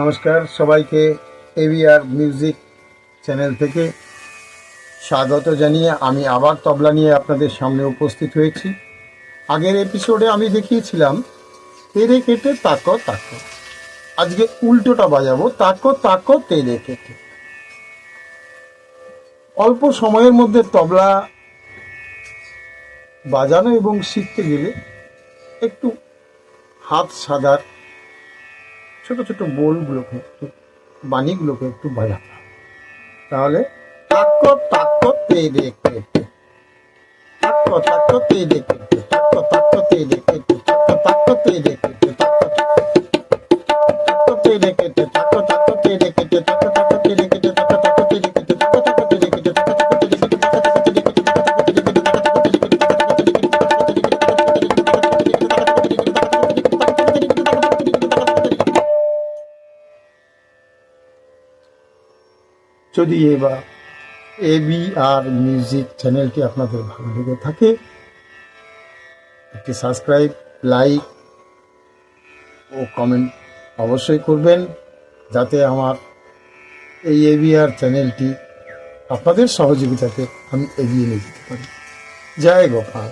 নমস্কার, সবাইকে AVR music channel থেকে স্বাগত জানিয়ে আমি আবার তবলা নিয়ে আপনাদের সামনে উপস্থিত হয়েছি। আগের এপিসোডে আমি দেখিয়েছিলাম, তেরে কেটে তাক তাক। আজকে উল্টোটা বাজাবো, তাক তাক তেরে কেটে। অল্প সময়ের মধ্যে তবলা বাজানো এবং শিখতে গেলে একটু হাত সাদার ছোট ছোট বোলগুলোকে একটু, বাণীগুলোকে একটু বাজাতাম। তাহলে তাক্ক তাক্ক তে দেখতে তাক্ক তাক্ক তে দেখতে তাক্ক তাক্ক তে দেখতে তাক্ক তাক্ক তে দেখতে তাক্ক তাক্ক তে দেখতে তাক্ক তাক্ক তে দেখতে তাক্ক যদি এবার এ বি আর মিউজিক চ্যানেলটি আপনাদের ভালো লেগে থাকে, একটি সাবস্ক্রাইব লাইক ও কমেন্ট অবশ্যই করবেন, যাতে আমার এই এবিআর চ্যানেলটি আপনাদের সহযোগিতাতে আমি এগিয়ে নিয়ে যেতে পারি। জয় গোপাল।